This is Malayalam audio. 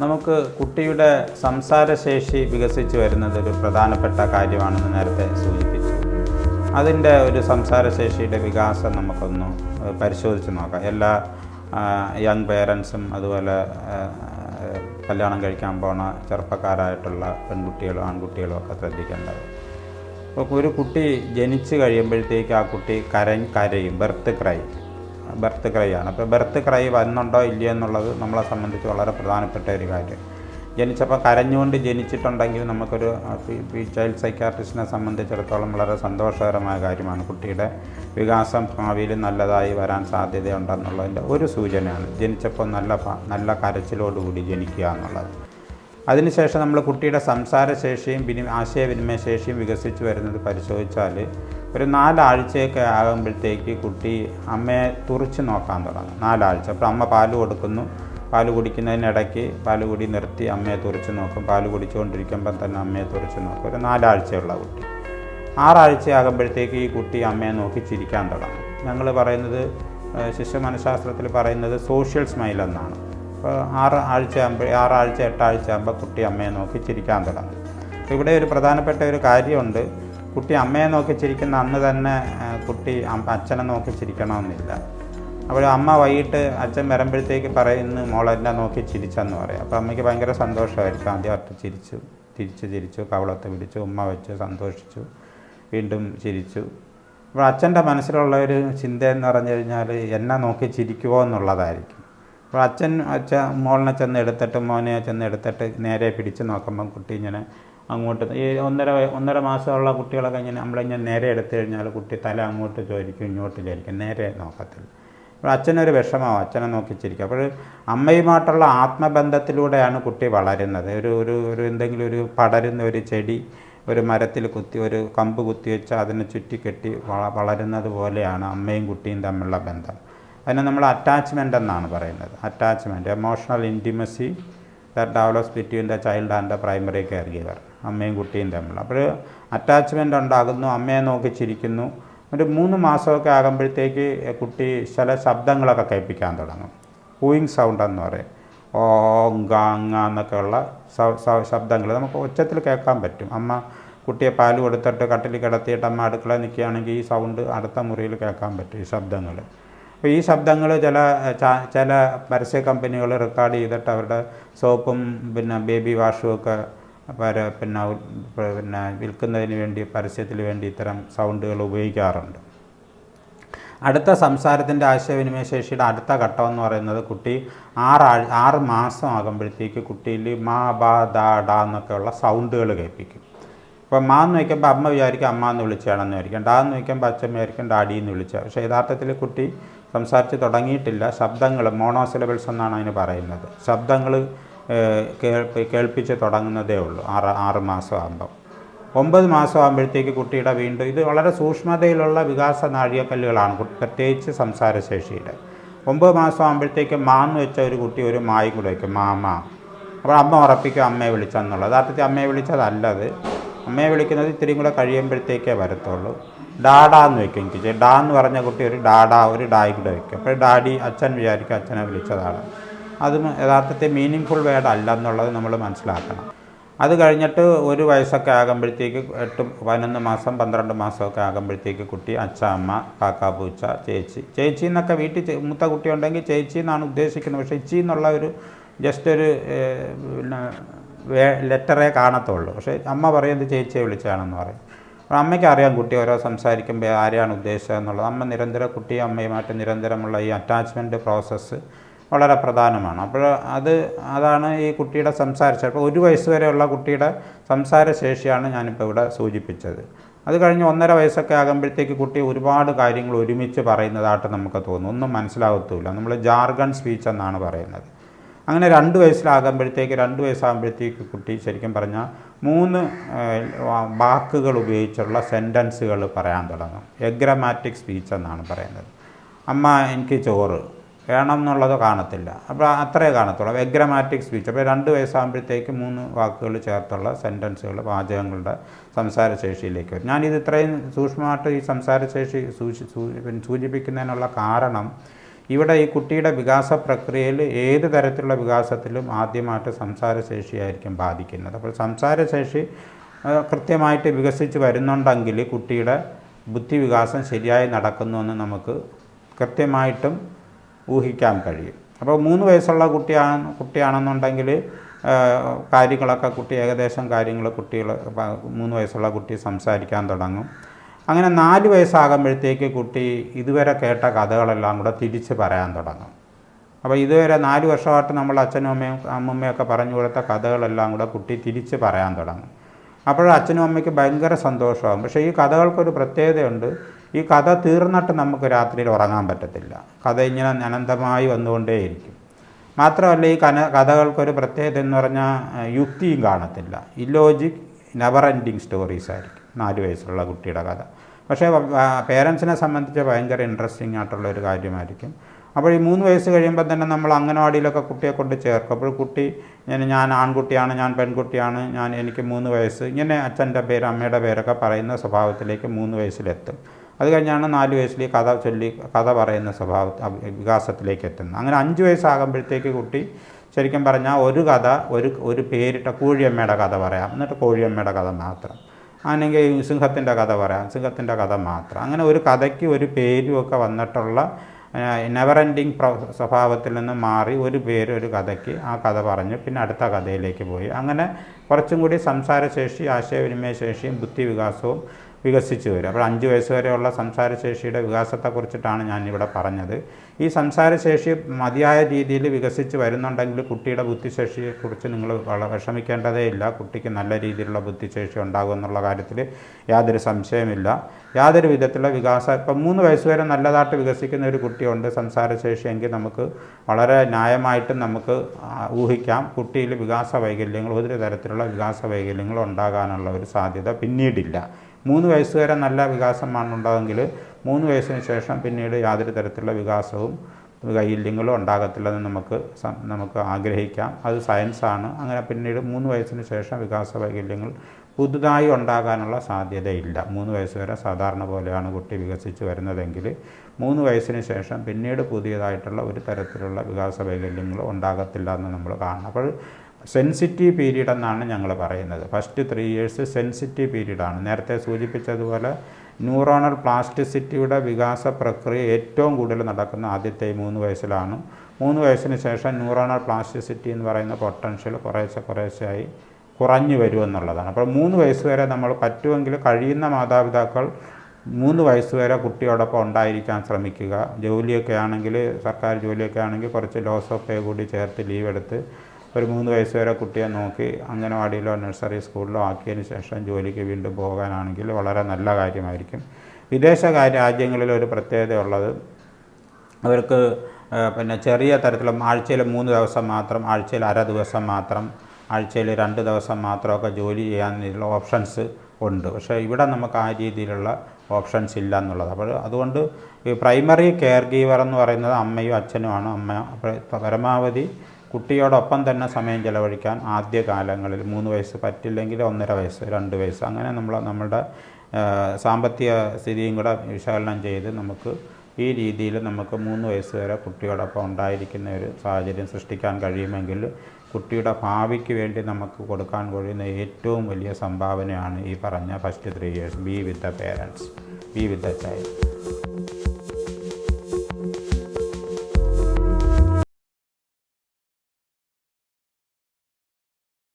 നമുക്ക് കുട്ടിയുടെ സംസാരശേഷി വികസിച്ച് വരുന്നത് ഒരു പ്രധാനപ്പെട്ട കാര്യമാണെന്ന് നേരത്തെ സൂചിപ്പിച്ചു. അതിന്റെ ഒരു സംസാരശേഷിയുടെ വികാസം നമുക്കൊന്ന് പരിശോധിച്ച് നോക്കാം. എല്ലാ യങ് പേരൻസും അതുപോലെ കല്യാണം കഴിക്കാൻ പോണ ചെറുപ്പക്കാരായിട്ടുള്ള പെൺകുട്ടികളും ആൺകുട്ടികളും ഒക്കെ ശ്രദ്ധിക്കേണ്ടത്. അപ്പോൾ ഒരു കുട്ടി ജനിച്ചു കഴിയുമ്പോഴത്തേക്ക് ആ കുട്ടി കര കരയും ബർത്ത് ക്രൈ ബർത്ത് ക്രൈയാണ് അപ്പോൾ ബർത്ത് ക്രൈ വന്നുണ്ടോ ഇല്ലയോ എന്നുള്ളത് നമ്മളെ സംബന്ധിച്ച് വളരെ പ്രധാനപ്പെട്ട ഒരു കാര്യം. ജനിച്ചപ്പോൾ കരഞ്ഞുകൊണ്ട് ജനിച്ചിട്ടുണ്ടെങ്കിൽ നമുക്കൊരു ചൈൽഡ് സൈക്കാട്രിസ്റ്റിനെ സംബന്ധിച്ചിടത്തോളം വളരെ സന്തോഷകരമായ കാര്യമാണ്. കുട്ടിയുടെ വികാസം ഭാവിയിൽ നല്ലതായി വരാൻ സാധ്യതയുണ്ടെന്നുള്ളതിന്റെ ഒരു സൂചനയാണ്. ജനിച്ചപ്പോൾ നല്ല നല്ല കരച്ചിലോടുകൂടി ജനിക്കുക എന്നുള്ളത്. അതിനുശേഷം നമ്മൾ കുട്ടിയുടെ സംസാരശേഷിയും വിനി ആശയവിനിമയ ശേഷിയും വികസിച്ച് വരുന്നത് പരിശോധിച്ചാൽ ഒരു നാലാഴ്ചയൊക്കെ ആകുമ്പോഴത്തേക്ക് കുട്ടി അമ്മയെ തുറച്ച് നോക്കാൻ തുടങ്ങും. നാലാഴ്ച. അപ്പോൾ അമ്മ പാൽ കൊടുക്കുന്നു. പാൽ കുടിക്കുന്നതിനിടയ്ക്ക് പാൽ കുടി നിർത്തി അമ്മയെ തുറച്ച് നോക്കും. പാൽ കുടിച്ചുകൊണ്ടിരിക്കുമ്പം തന്നെ അമ്മയെ തുറച്ച് നോക്കും. ഒരു നാലാഴ്ചയുള്ള കുട്ടി. ആറാഴ്ച ആറാഴ്ചയാകുമ്പോഴത്തേക്ക് ഈ കുട്ടി അമ്മയെ നോക്കി ചിരിക്കാൻ തുടങ്ങും. ഞങ്ങൾ പറയുന്നത് ശിശു മനഃശാസ്ത്രത്തിൽ പറയുന്നത് സോഷ്യൽ സ്മൈൽ എന്നാണ്. അപ്പോൾ ആറ് ആഴ്ച ആകുമ്പോൾ ആറാഴ്ച എട്ടാഴ്ച ആകുമ്പോൾ കുട്ടി അമ്മയെ നോക്കി ചിരിക്കാൻ തുടങ്ങും. ഇവിടെ ഒരു പ്രധാനപ്പെട്ട ഒരു കാര്യമുണ്ട്. കുട്ടി അമ്മയെ നോക്കി ചിരിക്കുന്ന അന്ന് തന്നെ കുട്ടി അച്ഛനെ നോക്കി ചിരിക്കണമെന്നില്ല. അപ്പോൾ അമ്മ വൈകിട്ട് അച്ഛൻ വരുമ്പോഴത്തേക്ക് പറയുന്നു മോൾ എന്നെ നോക്കി ചിരിച്ചെന്ന് പറയും. അപ്പോൾ അമ്മയ്ക്ക് ഭയങ്കര സന്തോഷമായിരിക്കും. ആദ്യം ആദ്യമായിട്ട് ചിരിച്ചു തിരിച്ച് ചിരിച്ചു കവളത്ത് പിടിച്ചു ഉമ്മ വെച്ച് സന്തോഷിച്ചു വീണ്ടും ചിരിച്ചു. അപ്പോൾ അച്ഛന്റെ മനസ്സിലുള്ള ഒരു ചിന്ത എന്ന് പറഞ്ഞു കഴിഞ്ഞാൽ എന്നെ നോക്കി ചിരിക്കുമോ എന്നുള്ളതായിരിക്കും. അപ്പോൾ അച്ഛൻ അച്ഛ മോളിനെ ചെന്ന് എടുത്തിട്ട് മോനെ ചെന്ന് എടുത്തിട്ട് നേരെ പിടിച്ച് നോക്കുമ്പം കുട്ടി ഇങ്ങനെ അങ്ങോട്ട്. ഒന്നര ഒന്നര മാസമുള്ള കുട്ടികളൊക്കെ ഇങ്ങനെ നമ്മളിങ്ങനെ നേരെ എടുത്തു കഴിഞ്ഞാൽ കുട്ടി തല അങ്ങോട്ട് ചോദിക്കും ഇങ്ങോട്ട് ചോദിക്കും നേരെ നോക്കത്തില്ല. അപ്പോൾ അച്ഛനൊരു വിഷമമാവും അച്ഛനെ നോക്കിച്ചിരിക്കും അപ്പോൾ അമ്മയുമായിട്ടുള്ള ആത്മബന്ധത്തിലൂടെയാണ് കുട്ടി വളരുന്നത്. ഒരു ഒരു ഒരു എന്തെങ്കിലും ഒരു പടരുന്ന ഒരു ചെടി ഒരു മരത്തിൽ കുത്തി ഒരു കമ്പ് കുത്തി വെച്ച് അതിനെ ചുറ്റിക്കെട്ടി വള- വളരുന്നത് പോലെയാണ് അമ്മയും കുട്ടിയും തമ്മിലുള്ള ബന്ധം. അതിനെ നമ്മൾ അറ്റാച്ച്മെന്റ് എന്നാണ് പറയുന്നത്. Attachment emotional intimacy that develops between the child and the primary care giver അമ്മയും കുട്ടിയും തമ്മിൽ. അപ്പോൾ അറ്റാച്ച്മെന്റ് ഉണ്ടാകുന്നു അമ്മയെ നോക്കി ചിരിക്കുന്നു. ഒരു മൂന്ന് മാസമൊക്കെ ആകുമ്പോഴത്തേക്ക് കുട്ടി ചില ശബ്ദങ്ങളൊക്കെ കേൾപ്പിക്കാൻ തുടങ്ങും. കൂയിങ് സൗണ്ട് എന്ന് പറയും. ഓ ഗാങ് എന്നൊക്കെയുള്ള ശബ്ദങ്ങൾ നമുക്ക് ഉച്ചത്തിൽ കേൾക്കാൻ പറ്റും. അമ്മ കുട്ടിയെ പാൽ കൊടുത്തിട്ട് കട്ടിൽ കിടത്തിയിട്ട് അമ്മ അടുക്കള നിൽക്കുകയാണെങ്കിൽ ഈ സൗണ്ട് അടുത്ത മുറിയിൽ കേൾക്കാൻ പറ്റും ഈ ശബ്ദങ്ങൾ. അപ്പോൾ ഈ ശബ്ദങ്ങൾ ചില ചില പരസ്യ കമ്പനികൾ റെക്കോർഡ് ചെയ്തിട്ട് അവരുടെ സോപ്പും പിന്നെ ബേബി വാഷും ഒക്കെ പര പിന്നെ പിന്നെ വിൽക്കുന്നതിന് വേണ്ടി പരസ്യത്തിന് വേണ്ടി ഇത്തരം സൗണ്ടുകൾ ഉപയോഗിക്കാറുണ്ട്. അടുത്ത സംസാരത്തിന്റെ ആശയവിനിമയ ശേഷിയുടെ അടുത്ത ഘട്ടം എന്ന് പറയുന്നത് കുട്ടി ആറാഴ് ആറ് മാസം ആകുമ്പോഴത്തേക്ക് കുട്ടിയിൽ മാ ബാ ദാ ഡാ എന്നൊക്കെയുള്ള സൗണ്ടുകൾ കേൾപ്പിക്കും. ഇപ്പോൾ മാ എന്ന് വയ്ക്കുമ്പോൾ അമ്മ വിചാരിക്കും അമ്മ എന്ന് വിളിച്ചാണെന്ന് വിചാരിക്കും ഡാ എന്ന് വയ്ക്കുമ്പോൾ അച്ഛൻ വിചാരിക്കും ഡാഡി എന്ന് വിളിച്ചാൽ പക്ഷേ യഥാർത്ഥത്തിൽ കുട്ടി സംസാരിച്ച് തുടങ്ങിയിട്ടില്ല. ശബ്ദങ്ങൾ മോണോസിലബിൾസ് എന്നാണ് അതിന് പറയുന്നത്. ശബ്ദങ്ങൾ കേൾപ്പി കേൾപ്പിച്ച് തുടങ്ങുന്നതേ ഉള്ളൂ. ആറ് ആറ് മാസം ആകുമ്പം ഒമ്പത് മാസം ആകുമ്പോഴത്തേക്ക് കുട്ടിയുടെ വീണ്ടും ഇത് വളരെ സൂക്ഷ്മതയിലുള്ള വികാസ നാഴികക്കല്ലുകളാണ് പ്രത്യേകിച്ച് സംസാരശേഷിയുടെ. ഒമ്പത് മാസം ആകുമ്പോഴത്തേക്ക് മാന്ന് വെച്ച ഒരു കുട്ടി ഒരു മായും കൂടെ വയ്ക്കും. മാമ. അപ്പോൾ അമ്മ ഉറപ്പിക്കും അമ്മയെ വിളിച്ചെന്നുള്ളത്. യഥാർത്ഥത്തിൽ അമ്മയെ വിളിച്ചതല്ലത് അമ്മയെ വിളിക്കുന്നത് ഇത്തിരി കൂടെ കഴിയുമ്പോഴത്തേക്കേ വരത്തുള്ളൂ. ഡാഡാ എന്ന് വെക്കും എനിക്ക് ഡാ എന്ന് പറഞ്ഞ കുട്ടി ഒരു ഡാഡാ ഒരു ഡായി കൂടെ വെക്കും. അപ്പോൾ ഡാഡി അച്ഛൻ വിചാരിക്കും അച്ഛനെ വിളിച്ചതാണ്. അത് യഥാർത്ഥത്തിൽ മീനിങ് ഫുൾ വേർഡ് അല്ല എന്നുള്ളത് നമ്മൾ മനസ്സിലാക്കണം. അത് കഴിഞ്ഞിട്ട് ഒരു വയസ്സൊക്കെ ആകുമ്പോഴത്തേക്ക് എട്ട് പതിനൊന്ന് മാസം പന്ത്രണ്ട് മാസമൊക്കെ ആകുമ്പോഴത്തേക്ക് കുട്ടി അച്ഛ അമ്മ കാക്ക പൂച്ച ചേച്ചി. ചേച്ചി എന്നൊക്കെ വീട്ടിൽ മൂത്ത കുട്ടി ഉണ്ടെങ്കിൽ ചേച്ചി എന്നാണ് ഉദ്ദേശിക്കുന്നത്. പക്ഷേ ഇച്ചി എന്നുള്ള ഒരു ജസ്റ്റ് ഒരു പിന്നെ ലെറ്ററേ കാണത്തുള്ളൂ. പക്ഷേ അമ്മ പറയുന്നത് ചേച്ചിയെ വിളിച്ചാണെന്ന് പറയും. അപ്പോൾ അമ്മയ്ക്ക് അറിയാം കുട്ടി ഓരോ സംസാരിക്കുമ്പോൾ ആരെയാണ് ഉദ്ദേശിച്ചത് എന്നുള്ളത്. അമ്മ നിരന്തരം കുട്ടിയും അമ്മയുമായിട്ട് നിരന്തരമുള്ള ഈ അറ്റാച്ച്മെന്റ് പ്രോസസ്സ് വളരെ പ്രധാനമാണ്. അപ്പോൾ അത് അതാണ് ഈ കുട്ടിയുടെ സംസാര അപ്പോൾ ഒരു വയസ്സ് വരെയുള്ള കുട്ടിയുടെ സംസാര ശേഷിയാണ് ഞാനിപ്പോൾ ഇവിടെ സൂചിപ്പിച്ചത്. അത് കഴിഞ്ഞ് ഒന്നര വയസ്സൊക്കെ ആകുമ്പോഴത്തേക്ക് കുട്ടി ഒരുപാട് കാര്യങ്ങൾ ഒരുമിച്ച് പറയുന്നതായിട്ട് നമുക്ക് തോന്നും. ഒന്നും മനസ്സിലാകത്തുമില്ല നമ്മൾ ജാർഗൺ സ്പീച്ച് എന്നാണ് പറയുന്നത്. അങ്ങനെ രണ്ട് വയസ്സിലാകുമ്പോഴത്തേക്ക് രണ്ട് വയസ്സാകുമ്പോഴത്തേക്ക് കുട്ടി ശരിക്കും പറഞ്ഞാൽ മൂന്ന് വാക്കുകൾ ഉപയോഗിച്ചുള്ള സെന്റൻസുകൾ പറയാൻ തുടങ്ങും. എഗ്രമാറ്റിക് സ്പീച്ച് എന്നാണ് പറയുന്നത്. അമ്മ എനിക്ക് ചോറ് വേണം എന്നുള്ളത് കാണത്തില്ല. അപ്പോൾ അത്രേ കാണത്തുള്ളൂ. Agrammatic speech. അപ്പോൾ രണ്ട് വയസ്സാകുമ്പോഴത്തേക്ക് മൂന്ന് വാക്കുകൾ ചേർത്തുള്ള സെന്റൻസുകൾ വാചകങ്ങളുടെ സംസാരശേഷിയിലേക്ക് വരും. ഞാനിത് ഇത്രയും സൂക്ഷ്മമായിട്ട് ഈ സംസാരശേഷി സൂചി സൂചിപ്പിക്കുന്നതിനുള്ള കാരണം ഇവിടെ ഈ കുട്ടിയുടെ വികാസ പ്രക്രിയയിൽ ഏത് തരത്തിലുള്ള വികാസത്തിലും ആദ്യമായിട്ട് സംസാരശേഷിയായിരിക്കും ബാധിക്കുന്നത്. അപ്പോൾ സംസാരശേഷി കൃത്യമായിട്ട് വികസിച്ച് വരുന്നുണ്ടെങ്കിൽ കുട്ടിയുടെ ബുദ്ധി വികാസം ശരിയായി നടക്കുന്നുവെന്ന് നമുക്ക് കൃത്യമായിട്ടും ഊഹിക്കാൻ കഴിയും. അപ്പോൾ മൂന്ന് വയസ്സുള്ള കുട്ടിയാണ് കുട്ടിയാണെന്നുണ്ടെങ്കിൽ കാര്യങ്ങളൊക്കെ കുട്ടി ഏകദേശം കാര്യങ്ങൾ കുട്ടികൾ മൂന്ന് വയസ്സുള്ള കുട്ടി സംസാരിക്കാൻ തുടങ്ങും. അങ്ങനെ നാല് വയസ്സാകുമ്പോഴത്തേക്ക് കുട്ടി ഇതുവരെ കേട്ട കഥകളെല്ലാം കൂടെ തിരിച്ച് പറയാൻ തുടങ്ങും. അപ്പോൾ ഇതുവരെ നാല് വർഷമായിട്ട് നമ്മൾ അച്ഛനും അമ്മയും അമ്മമ്മയൊക്കെ പറഞ്ഞു കൊടുത്ത കഥകളെല്ലാം കൂടെ കുട്ടി തിരിച്ച് പറയാൻ തുടങ്ങും. അപ്പോൾ അച്ഛനും അമ്മയ്ക്ക് ഭയങ്കര സന്തോഷമാകും. പക്ഷേ ഈ കഥകൾക്കൊരു പ്രത്യേകതയുണ്ട്. ഈ കഥ തീർന്നിട്ട് നമുക്ക് രാത്രിയിൽ ഉറങ്ങാൻ പറ്റത്തില്ല. കഥ ഇങ്ങനെ അനന്തമായി വന്നുകൊണ്ടേയിരിക്കും. മാത്രമല്ല ഈ കന കഥകൾക്കൊരു പ്രത്യേകത എന്ന് പറഞ്ഞാൽ യുക്തിയും കാണത്തില്ല. ഇല്ലോജിക് നെവർ എൻഡിങ് സ്റ്റോറീസ് ആയിരിക്കും. നാല് വയസ്സുള്ള കുട്ടിയുടെ കഥ. പക്ഷേ പേരൻസിനെ സംബന്ധിച്ച് ഭയങ്കര ഇൻട്രസ്റ്റിംഗ് ആയിട്ടുള്ള ഒരു കാര്യമായിരിക്കും. അപ്പോൾ ഈ മൂന്ന് വയസ്സ് കഴിയുമ്പോൾ തന്നെ നമ്മൾ അംഗനവാടിയിലൊക്കെ കുട്ടിയെ കൊണ്ട് ചേർക്കും. അപ്പോൾ കുട്ടി ഞാൻ ഞാൻ ആൺകുട്ടിയാണ് ഞാൻ പെൺകുട്ടിയാണ് ഞാൻ എനിക്ക് മൂന്ന് വയസ്സ് ഇങ്ങനെ അച്ഛന്റെ പേര് അമ്മയുടെ പേരൊക്കെ പറയുന്ന സ്വഭാവത്തിലേക്ക് മൂന്ന് വയസ്സിലെത്തും. അത് കഴിഞ്ഞാണ് നാല് വയസ്സിൽ കഥ ചൊല്ലി കഥ പറയുന്ന സ്വഭാവ വികാസത്തിലേക്ക് എത്തുന്നത്. അങ്ങനെ അഞ്ച് വയസ്സാകുമ്പോഴത്തേക്ക് കുട്ടി ശരിക്കും പറഞ്ഞാൽ ഒരു കഥ ഒരു ഒരു പേരിട്ട കോഴിയമ്മയുടെ കഥ പറയാം. എന്നിട്ട് കോഴിയമ്മയുടെ കഥ മാത്രം. അല്ലെങ്കിൽ സിംഹത്തിന്റെ കഥ പറയാം. സിംഹത്തിന്റെ കഥ മാത്രം. അങ്ങനെ ഒരു കഥയ്ക്ക് ഒരു പേരുമൊക്കെ വന്നിട്ടുള്ള നെവർ എൻഡിങ് സ്വഭാവത്തിൽ നിന്ന് മാറി ഒരു പേര് ഒരു കഥയ്ക്ക് ആ കഥ പറഞ്ഞു. പിന്നെ അടുത്ത കഥയിലേക്ക് പോയി. അങ്ങനെ കുറച്ചും കൂടി സംസാരശേഷി ആശയവിനിമയ ശേഷിയും ബുദ്ധിവികാസവും വികസിച്ചു വരും. അപ്പോൾ അഞ്ച് വയസ്സ് വരെയുള്ള സംസാരശേഷിയുടെ വികാസത്തെക്കുറിച്ചിട്ടാണ് ഞാനിവിടെ പറഞ്ഞത്. ഈ സംസാരശേഷി മതിയായ രീതിയിൽ വികസിച്ച് വരുന്നുണ്ടെങ്കിൽ കുട്ടിയുടെ ബുദ്ധിശേഷിയെക്കുറിച്ച് നിങ്ങൾ വിഷമിക്കേണ്ടതേ ഇല്ല. കുട്ടിക്ക് നല്ല രീതിയിലുള്ള ബുദ്ധിശേഷി ഉണ്ടാകും എന്നുള്ള കാര്യത്തിൽ യാതൊരു സംശയമില്ല യാതൊരു വിധത്തിലുള്ള വികാസ ഇപ്പം മൂന്ന് വയസ്സ് വരെ നല്ലതായിട്ട് വികസിക്കുന്ന ഒരു കുട്ടിയുണ്ട്. സംസാരശേഷിയെങ്കിൽ നമുക്ക് വളരെ ന്യായമായിട്ടും നമുക്ക് ഊഹിക്കാം. കുട്ടിയിൽ വികാസ വൈകല്യങ്ങൾ ഒരു തരത്തിലുള്ള വികാസ വൈകല്യങ്ങൾ ഉണ്ടാകാനുള്ള ഒരു സാധ്യത പിന്നീടില്ല. മൂന്ന് വയസ്സ് നല്ല വികാസമാണ് മൂന്ന് വയസ്സിന് ശേഷം പിന്നീട് യാതൊരു തരത്തിലുള്ള വികാസവും വൈകല്യങ്ങളും ഉണ്ടാകത്തില്ലെന്ന് നമുക്ക് നമുക്ക് ആഗ്രഹിക്കാം. അത് സയൻസാണ് അങ്ങനെ പിന്നീട് മൂന്ന് വയസ്സിന് ശേഷം വികാസ വൈകല്യങ്ങൾ പുതുതായി ഉണ്ടാകാനുള്ള സാധ്യതയില്ല. മൂന്ന് വയസ്സ് വരെ സാധാരണ പോലെയാണ് കുട്ടി വികസിച്ച് വരുന്നതെങ്കിൽ മൂന്ന് വയസ്സിന് ശേഷം പിന്നീട് പുതിയതായിട്ടുള്ള ഒരു തരത്തിലുള്ള വികാസ വൈകല്യങ്ങൾ ഉണ്ടാകത്തില്ല എന്ന് നമ്മൾ കാണണം. അപ്പോൾ സെൻസിറ്റീവ് പീരീഡ് എന്നാണ് ഞങ്ങൾ പറയുന്നത്. ഫസ്റ്റ് ത്രീ ഇയേഴ്സ് സെൻസിറ്റീവ് പീരീഡാണ് നേരത്തെ സൂചിപ്പിച്ചതുപോലെ ന്യൂറോണൽ പ്ലാസ്റ്റിസിറ്റിയുടെ വികാസ പ്രക്രിയ ഏറ്റവും കൂടുതൽ നടക്കുന്ന ആദ്യത്തെ മൂന്ന് വയസ്സിലാണ്. മൂന്ന് വയസ്സിന് ശേഷം ന്യൂറോണൽ പ്ലാസ്റ്റിസിറ്റി എന്ന് പറയുന്ന പൊട്ടൻഷ്യൽ കുറേശ്ശെ കുറേശ്ശെയായി കുറഞ്ഞു വരുമെന്നുള്ളതാണ് അപ്പോൾ മൂന്ന് വയസ്സ് വരെ നമ്മൾ പറ്റുമെങ്കിൽ കഴിയുന്ന മാതാപിതാക്കൾ മൂന്ന് വയസ്സ് വരെ കുട്ടിയോടൊപ്പം ഉണ്ടായിരിക്കാൻ ശ്രമിക്കുക. ജോലിയൊക്കെ ആണെങ്കിൽ സർക്കാർ ജോലിയൊക്കെ ആണെങ്കിൽ കുറച്ച് ലോസ് ഓഫ് പേ കൂടി ചേർത്ത് ലീവ് എടുത്ത് ഒരു മൂന്ന് വയസ്സ് വരെ കുട്ടിയെ നോക്കി അംഗനവാടിയിലോ നഴ്സറി സ്കൂളിലോ ആക്കിയതിന് ശേഷം ജോലിക്ക് വീണ്ടും പോകാനാണെങ്കിൽ വളരെ നല്ല കാര്യമായിരിക്കും. വിദേശ രാജ്യങ്ങളിൽ ഒരു പ്രത്യേകതയുള്ളത് അവർക്ക് പിന്നെ ചെറിയ തരത്തിലും ആഴ്ചയിൽ മൂന്ന് ദിവസം മാത്രം ആഴ്ചയിൽ അര ദിവസം മാത്രം ആഴ്ചയിൽ രണ്ട് ദിവസം മാത്രമൊക്കെ ജോലി ചെയ്യാനുള്ള ഓപ്ഷൻസ് ഉണ്ട്. പക്ഷേ ഇവിടെ നമുക്ക് ആ രീതിയിലുള്ള ഓപ്ഷൻസ് ഇല്ല എന്നുള്ളത്. അപ്പോൾ അതുകൊണ്ട് ഈ പ്രൈമറി കെയർ ഗീവർ എന്ന് പറയുന്നത് അമ്മയും അച്ഛനുമാണ്. അമ്മ പരമാവധി കുട്ടിയോടൊപ്പം തന്നെ സമയം ചിലവഴിക്കാൻ ആദ്യ കാലങ്ങളിൽ മൂന്ന് വയസ്സ് പറ്റില്ലെങ്കിൽ ഒന്നര വയസ്സ് രണ്ട് വയസ്സ് അങ്ങനെ നമ്മൾ നമ്മുടെ സാമ്പത്തിക സ്ഥിതിയും കൂടെ വിശകലനം ചെയ്ത് നമുക്ക് ഈ രീതിയിൽ നമുക്ക് മൂന്ന് വയസ്സ് വരെ കുട്ടിയോടൊപ്പം ഉണ്ടായിരിക്കുന്ന ഒരു സാഹചര്യം സൃഷ്ടിക്കാൻ കഴിയുമെങ്കിൽ കുട്ടിയുടെ ഭാവിക്ക് വേണ്ടി നമുക്ക് കൊടുക്കാൻ കഴിയുന്ന ഏറ്റവും വലിയ സംഭാവനയാണ് ഈ പറഞ്ഞ first three years be with the parents be with the child